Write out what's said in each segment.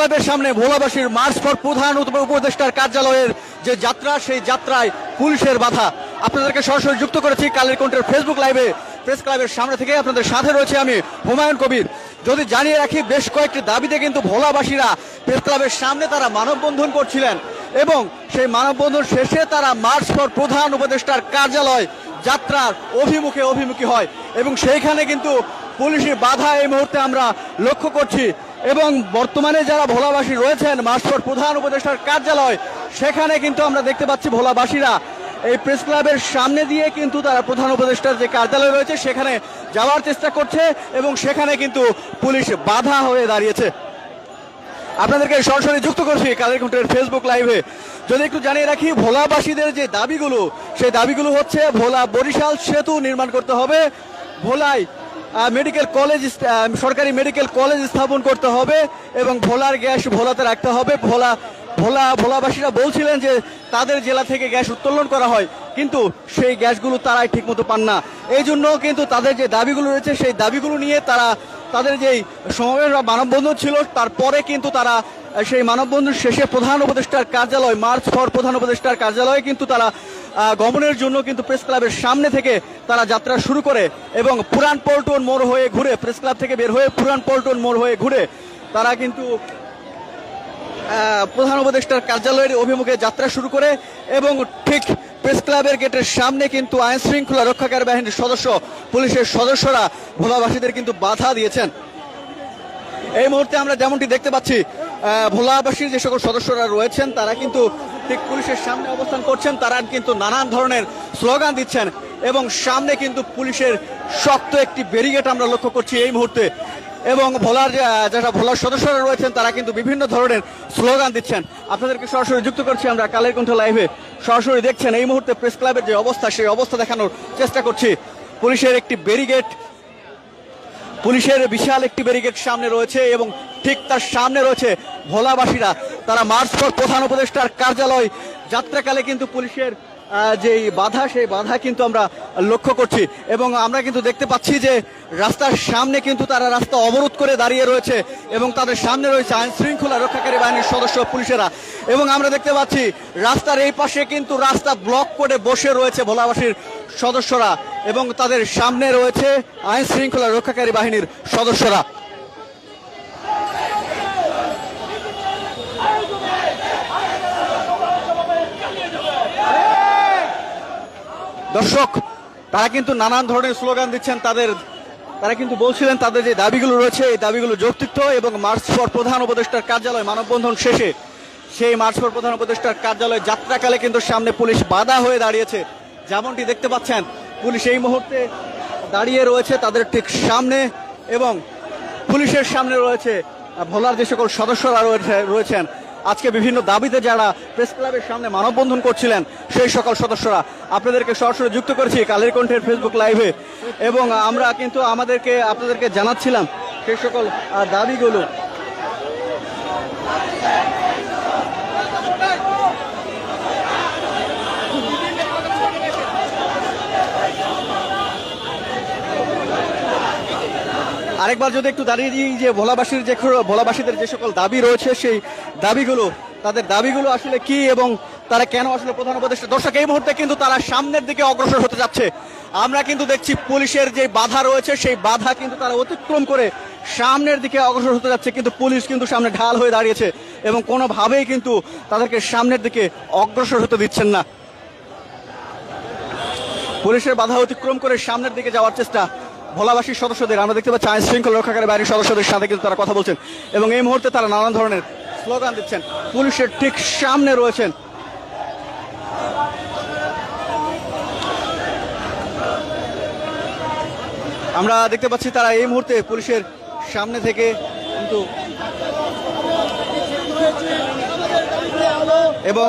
ক্লাবের সামনে ভোলাবাসীর March for প্রধান উপ- উপদেষ্টার কার্যালয়ের যে যাত্রা, সেই যাত্রায় পুলিশের বাধা। আপনাদেরকে সরাসরি যুক্ত করেছি কালের কণ্ঠের ফেসবুক লাইভে প্রেস ক্লাবের সামনে থেকে। আপনাদের সাথে রয়েছে আমি হুমায়ুন কবির। যদি জানিয়ে রাখি, বেশ কয়েকটি দাবিতে কিন্তু ভোলাবাসীরা প্রেস ক্লাবের সামনে তারা মানববন্ধন করছিলেন এবং সেই মানববন্ধন শেষে তারা মার্চ ফর প্রধান উপদেষ্টার কার্যালয় যাত্রার অভিমুখে অভিমুখী হয় এবং সেইখানে কিন্তু পুলিশের বাধা এই মুহূর্তে আমরা লক্ষ্য করছি। এবং বর্তমানে যারা ভোলাবাসী রয়েছেন মার্চফোর প্রধান উপদেষ্টার কার্যালয়, সেখানে কিন্তু আমরা দেখতে পাচ্ছি ভোলাবাসীরা। এই প্রেস ক্লাবের সামনে দিয়ে কিন্তু তারা প্রধান উপদেষ্টার যে কার্যালয় রয়েছে, সেখানে যাওয়ার চেষ্টা করছে এবং সেখানে কিন্তু পুলিশ বাধা হয়ে দাঁড়িয়েছে। আপনাদেরকে সরাসরি যুক্ত করছি কালের ফেসবুক লাইভে যদি একটু জানিয়ে রাখি, ভোলাবাসীদের যে দাবিগুলো, সেই দাবিগুলো হচ্ছে ভোলা বরিশাল সেতু নির্মাণ করতে হবে। ভোলায় মেডিকেল কলেজ সরকারি মেডিকেল কলেজ স্থাপন করতে হবে এবং ভোলার গ্যাস ভোলাতে রাখতে হবে। ভোলা ভোলা, ভোলাবাসীরা বলছিলেন যে তাদের জেলা থেকে গ্যাস উত্তোলন করা হয়, কিন্তু সেই গ্যাসগুলো তারাই ঠিকমতো পান না। এই জন্য কিন্তু তাদের যে দাবিগুলো রয়েছে, সেই দাবিগুলো নিয়ে তারা, তাদের যেই সমাবেশ বা মানববন্ধন ছিল, তারপরে কিন্তু তারা সেই মানববন্ধন শেষে প্রধান উপদেষ্টার কার্যালয়, মার্চ ফর প্রধান উপদেষ্টার কার্যালয়ে কিন্তু তারা গমনের জন্য কিন্তু প্রেস ক্লাবের সামনে থেকে তারা যাত্রা শুরু করে এবং পুরান পল্টন মোড় হয়ে ঘুরে, প্রেস ক্লাব থেকে বের হয়ে পুরান পল্টন মোড় হয়ে ঘুরে তারা কিন্তু প্রধান উপদেষ্টার কার্যালয়ের অভিমুখে যাত্রা শুরু করে এবং ঠিক প্রেস ক্লাবের গেটের সামনে কিন্তু আইন শৃঙ্খলা রক্ষাকারী বাহিনীর সদস্য, পুলিশের সদস্যরা ভোলাবাসীদের কিন্তু বাধা দিয়েছেন। এই মুহূর্তে আমরা যেমনটি দেখতে পাচ্ছি ভোলাবাসীর যে সকল সদস্যরা রয়েছেন, তারা কিন্তু ঠিক পুলিশের সামনে অবস্থান করছেন, তারা কিন্তু নানান ধরনের স্লোগান দিচ্ছেন এবং সামনে কিন্তু পুলিশের শক্ত একটি ব্যারিগেড আমরা লক্ষ্য করছি এই মুহূর্তে। এবং ভোলার যারা ভোলার সদস্যরা রয়েছেন, তারা কিন্তু বিভিন্ন ধরনের স্লোগান দিচ্ছেন। আপনাদেরকে সরাসরি যুক্ত করছি আমরা কালের কণ্ঠ লাইভে। সরাসরি দেখছেন, এই মুহূর্তে প্রেস ক্লাবের যে অবস্থা, সেই অবস্থা দেখানোর চেষ্টা করছি। পুলিশের একটি ব্যারিগেড পুলিশের বিশাল একটি ব্যারিকেড সামনে রয়েছে এবং ঠিক তার সামনে রয়েছে ভোলাবাসীরা। তারা মার্চ ফর প্রধান উপদেষ্টার কার্যালয়। যাত্রাকালে কিন্তু পুলিশের যে বাধা, সেই বাধা কিন্তু আমরা লক্ষ্য করছি। এবং আমরা কিন্তু দেখতে পাচ্ছি যে রাস্তার সামনে কিন্তু তারা রাস্তা অবরোধ করে দাঁড়িয়ে রয়েছে এবং তাদের সামনে রয়েছে আইন শৃঙ্খলা রক্ষাকারী বাহিনীর সদস্য পুলিশেরা। এবং আমরা দেখতে পাচ্ছি রাস্তার এই পাশে কিন্তু রাস্তা ব্লক করে বসে রয়েছে ভোলাবাসীর সদস্যরা এবং তাদের সামনে রয়েছে আইন শৃঙ্খলা রক্ষাকারী বাহিনীর সদস্যরা। দর্শক, তারা কিন্তু নানান ধরনের স্লোগান দিচ্ছেন, তাদের, তারা কিন্তু বলছিলেন তাদের যে দাবিগুলো রয়েছে, এই দাবিগুলো যৌক্তিক এবং মার্চ ফর প্রধান উপদেষ্টার কার্যালয় মানববন্ধন শেষে সেই মার্চ ফর প্রধান উপদেষ্টার কার্যালয় যাত্রাকালে কিন্তু সামনে পুলিশ বাধা হয়ে দাঁড়িয়েছে। যেমনটি দেখতে পাচ্ছেন, পুলিশ এই মুহূর্তে দাঁড়িয়ে রয়েছে তাদের ঠিক সামনে, এবং পুলিশের সামনে রয়েছে, ভোলার যে সকল সদস্যরা রয়েছে, রয়েছেন আজকে বিভিন্ন দাবিতে যারা প্রেস ক্লাবের সামনে মানববন্ধন করছিলেন, সেই সকল সদস্যরা আপনাদেরকে সরাসরি যুক্ত করেছি কালের কণ্ঠের ফেসবুক লাইভে এবং আমরা কিন্তু আমাদেরকে, আপনাদেরকে জানাচ্ছিলাম সেই সকল দাবিগুলো। আরেকবার যদি একটু দাঁড়িয়ে দিই, যে ভোলাবাসীর যে ভোলাবাসীদের যে সকল দাবি রয়েছে, সেই দাবিগুলো, তাদের দাবিগুলো আসলে কি এবং তারা কেন আসলে প্রধান উপদেষ্টা? দর্শক, এই মুহূর্তে কিন্তু তারা সামনের দিকে অগ্রসর হতে যাচ্ছে। আমরা কিন্তু দেখছি পুলিশের যে বাধা রয়েছে, সেই বাধা কিন্তু তারা অতিক্রম করে সামনের দিকে অগ্রসর হতে যাচ্ছে। কিন্তু পুলিশ কিন্তু সামনে ঢাল হয়ে দাঁড়িয়েছে এবং কোনোভাবেই কিন্তু তাদেরকে সামনের দিকে অগ্রসর হতে দিচ্ছেন না। পুলিশের বাধা অতিক্রম করে সামনের দিকে যাওয়ার চেষ্টা ভোলাবাসীর সদস্যদের, আমরা দেখতে পাচ্ছি আইন শৃঙ্খলা রক্ষাকারী বাহিনীর সদস্যদের সাথে কিন্তু তারা কথা বলছেন এবং এই মুহূর্তে তারা নানান ধরনের স্লোগান দিচ্ছেন। পুলিশের ঠিক সামনে রয়েছেন। আমরা দেখতে পাচ্ছি তারা এই মুহূর্তে পুলিশের সামনে থেকে কিন্তু এবং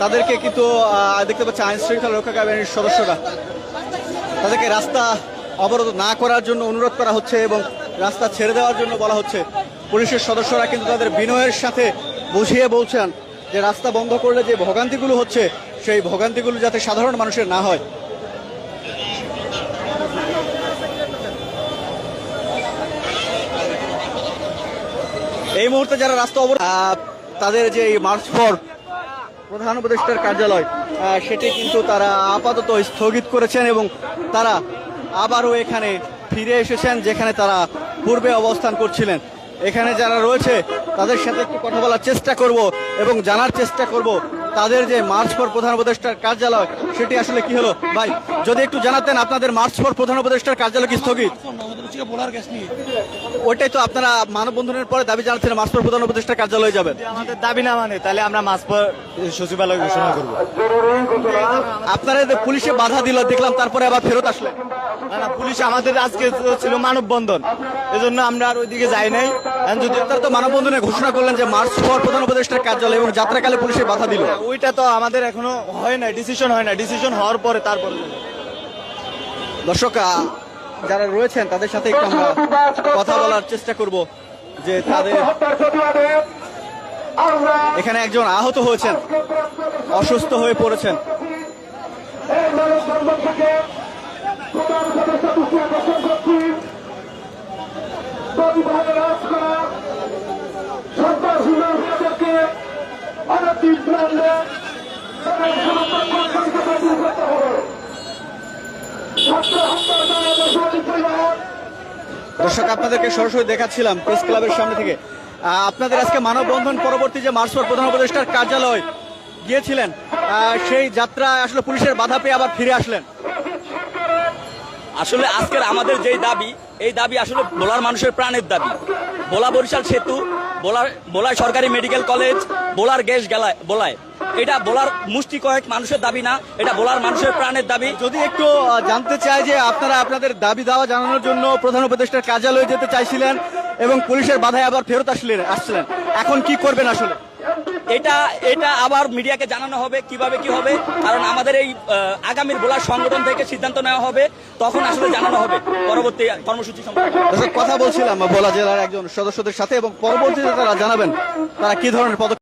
তাদেরকে কিন্তু দেখতে পাচ্ছি আইন শৃঙ্খলা রক্ষাকারী বাহিনীর সদস্যরা, তাদেরকে রাস্তা অবরোধ না করার জন্য অনুরোধ করা হচ্ছে এবং রাস্তা ছেড়ে দেওয়ার জন্য বলা হচ্ছে। পুলিশের সদস্যরা কিন্তু তাদের বিনয়ের সাথে বুঝিয়ে বলছেন যে রাস্তা বন্ধ করলে যে ভোগান্তিগুলো হচ্ছে সেই ভোগান্তিগুলো যাতে সাধারণ মানুষের না হয়। এই মুহূর্তে যারা রাস্তা অবর আহ, তাদের যে মার্চ ফর প্রধান উপদেষ্টার কার্যালয় সেটি কিন্তু তারা আপাতত স্থগিত করেছেন এবং তারা আবারও এখানে ফিরে এসেছেন যেখানে তারা পূর্বে অবস্থান করছিলেন। এখানে যারা রয়েছে, তাদের সাথে একটু কথা বলার চেষ্টা করব এবং জানার চেষ্টা করব তাদের যে মার্চ পর প্রধান উপদেষ্টার কার্যালয়, সেটি আসলে কি হলো? ভাই যদি একটু জানাতেন আপনাদের মার্চ ফর প্রধান উপদেষ্টার কার্যালয় কি স্থগিত? ওইটাই তো আপনারা মানববন্ধনের পরে দাবি জানাচ্ছেন মার্চ ফর প্রধান উপদেষ্টার কার্যালয়ে যাবেন। আমাদের দাবি না মানে তাহলে আমরা মাস পর সচিবালয় ঘোষণা করব। আপনারা যে পুলিশে বাধা দিল দেখলাম তারপরে আবার ফেরত আসলেন না না পুলিশ আমাদের আজকে ছিল মানববন্ধন। এজন্য আমরা আর ওইদিকে যাই নাই। যদি আপনারা তো মানববন্ধনে ঘোষণা করলেন যে মার্চ ফর প্রধান উপদেষ্টার কার্যালয় এবং যাত্রাকালে পুলিশে বাধা দিল। ওইটা তো আমাদের এখনও হয় না ডিসিশন হয় না ডিসিশন হওয়ার পরে তারপরে দর্শক যারা রয়েছেন, তাদের সাথে একটু আমরা কথা বলার চেষ্টা করব যে তাদের এখানে একজন আহত হয়েছেন, অসুস্থ হয়ে পড়েছেন। দর্শক, আপনাদেরকে সরাসরি দেখাচ্ছিলাম প্রেস ক্লাবের সামনে থেকে। আপনাদের আজকে মানববন্ধন পরবর্তী যে মার্চ প্রধান উপদেষ্টার কার্যালয় গিয়েছিলেন সেই যাত্রা আসলে পুলিশের বাধা পেয়ে আবার ফিরে আসলেন। আসলে আজকের আমাদের যেই দাবি, এই দাবি আসলে বোলার মানুষের প্রাণের দাবি। বোলা বরিশাল সেতু বোলার বোলায় সরকারি মেডিকেল কলেজ, বোলার গ্যাস গেলায়, বোলায়। এটা বোলার মুষ্টি কয়েক মানুষের দাবি না, এটা বোলার মানুষের প্রাণের দাবি। যদি একটু জানতে চাই যে আপনারা আপনাদের দাবি দাওয়া জানানোর জন্য প্রধান উপদেষ্টার কার্যালয়ে যেতে চাইছিলেন এবং পুলিশের বাধায় আবার ফেরত আসলেন, আসছিলেন। এখন কি করবেন আসলে? এটা এটা আবার মিডিয়াকে জানানো হবে, কীভাবে কি হবে। কারণ আমাদের এই আগামীর বোলার সংগঠন থেকে সিদ্ধান্ত নেওয়া হবে, তখন আসলে জানানো হবে পরবর্তী কর্মসূচি সম্পর্কে। কথা বলছিলাম, বলা জেলার একজন সদস্যদের সাথে এবং পরবর্তীতে তারা জানাবেন তারা কি ধরনের পদক্ষেপ